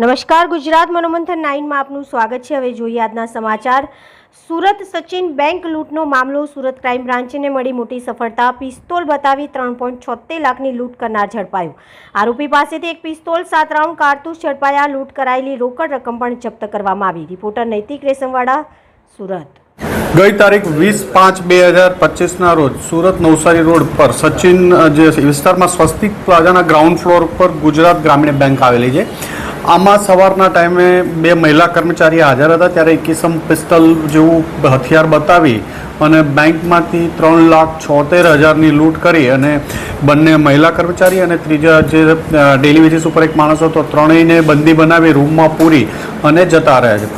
નમસ્કાર, ગુજરાત મનોમંથન નાઇનમાં આપનું સ્વાગત છે. હવે જોઈએ આજના સમાચાર. સુરત સચિન બેંક લૂંટનો મામલો સુરત ક્રાઇમ બ્રાન્ચને મળી મોટી સફળતા. પિસ્તોલ બતાવી ત્રણ પોઈન્ટ છોતેર લાખની લૂંટ કરનાર ઝડપાયું. આરોપી પાસેથી એક પિસ્તોલ, સાત રાઉન્ડ કારતૂસ ઝડપાયા. લૂંટ કરાયેલી રોકડ રકમ પણ જપ્ત કરવામાં આવી. રિપોર્ટર નૈતિક રેશમવાડા, સુરત. ગઈ તારીખ વીસ પાંચ બે હજાર પચીસના રોજ સુરત નવસારી રોડ પર સચિન જે વિસ્તારમાં સ્વસ્તિક પ્લાઝાના ગ્રાઉન્ડ ફ્લોર પર ગુજરાત ગ્રામીણ બેંક આવેલી છે. આમાં સવારના ટાઈમે બે મહિલા કર્મચારી હાજર હતા, ત્યારે કિસમ પિસ્તલ જેવું હથિયાર બતાવી અને બેંકમાંથી ત્રણ લાખ છોતેર હજારની લૂંટ કરી અને બંને મહિલા કર્મચારી અને ત્રીજા જે ડેલી વેજીસ ઉપર એક માણસ હતો, ત્રણેયને બંદી બનાવી રૂમમાં પૂરી અને જતા રહ્યા છે.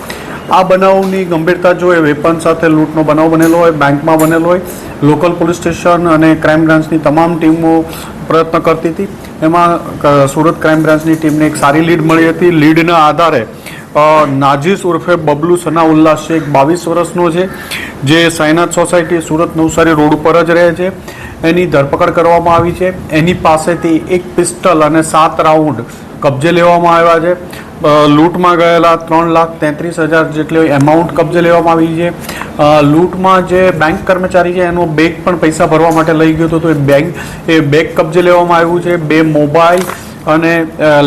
આ બનાવની ગંભીરતા જોઈએ વેપન સાથે લૂંટનો બનાવ બનેલો હોય, બેંકમાં બનેલો હોય, લોકલ પોલીસ સ્ટેશન અને ક્રાઇમ બ્રાન્ચની તમામ ટીમો પ્રયત્ન કરતી હતી. એમાં સુરત ક્રાઇમ બ્રાન્ચની ટીમને એક સારી લીડ મળી હતી. લીડના આધારે નાજીસ ઉર્ફે બબલુ સનાઉલ્લા શેખ બાવીસ વર્ષનો છે, જે સાયનાથ સોસાયટી સુરત નવસારી રોડ ઉપર જ રહે છે. એની ધરપકડ કરવામાં આવી છે. એની પાસેથી એક પિસ્ટલ અને સાત રાઉન્ડ કબજે લેવામાં આવ્યા છે. લૂંટમાં ગયેલા ત્રણ લાખ તેત્રીસ હજાર જેટલી એમાઉન્ટ કબજે લેવામાં આવી છે. લૂંટમાં જે બેંક કર્મચારી છે, એનો બેગ પણ પૈસા ભરવા માટે લઈ ગયો હતો. તો એ બેગ એ બેગ કબજે લેવામાં આવ્યું છે. બે મોબાઈલ અને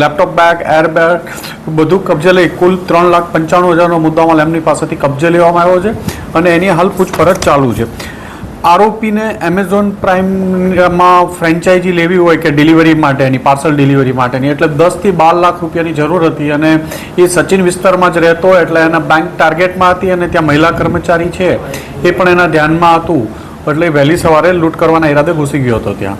લેપટોપ બેગ એર બેગ બધું કબજે લઈ કુલ ત્રણ લાખ પંચાણું હજારનો મુદ્દામાલ એમની પાસેથી કબજે લેવામાં આવ્યો છે અને એની હાલ પૂછપરછ ચાલુ છે. આરોપીને એમેઝોન પ્રાઇમમાં ફ્રેન્ચાઇઝી લેવી હોય કે ડિલિવરી માટેની પાર્સલ ડિલિવરી માટેની, એટલે દસથી બાર લાખ રૂપિયાની જરૂર હતી અને એ સચિન વિસ્તારમાં જ રહેતો એટલે એના બેંક ટાર્ગેટમાં હતી અને ત્યાં મહિલા કર્મચારી છે એ પણ એના ધ્યાનમાં હતું. એટલે વહેલી સવારે લૂંટ કરવાના ઈરાદે ઘૂસી ગયો હતો ત્યાં.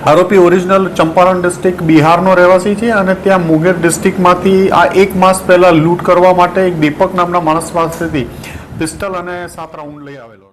આરોપી ઓરિજિનલ ચંપારણ ડિસ્ટ્રિક્ટ બિહારનો રહેવાસી છે અને ત્યાં મુગેર ડિસ્ટ્રિક્ટમાંથી આ એક માસ પહેલા લૂંટ કરવા માટે એક દીપક નામના માણસ પાસેથી પિસ્ટલ અને સાત રાઉન્ડ લઈ આવેલો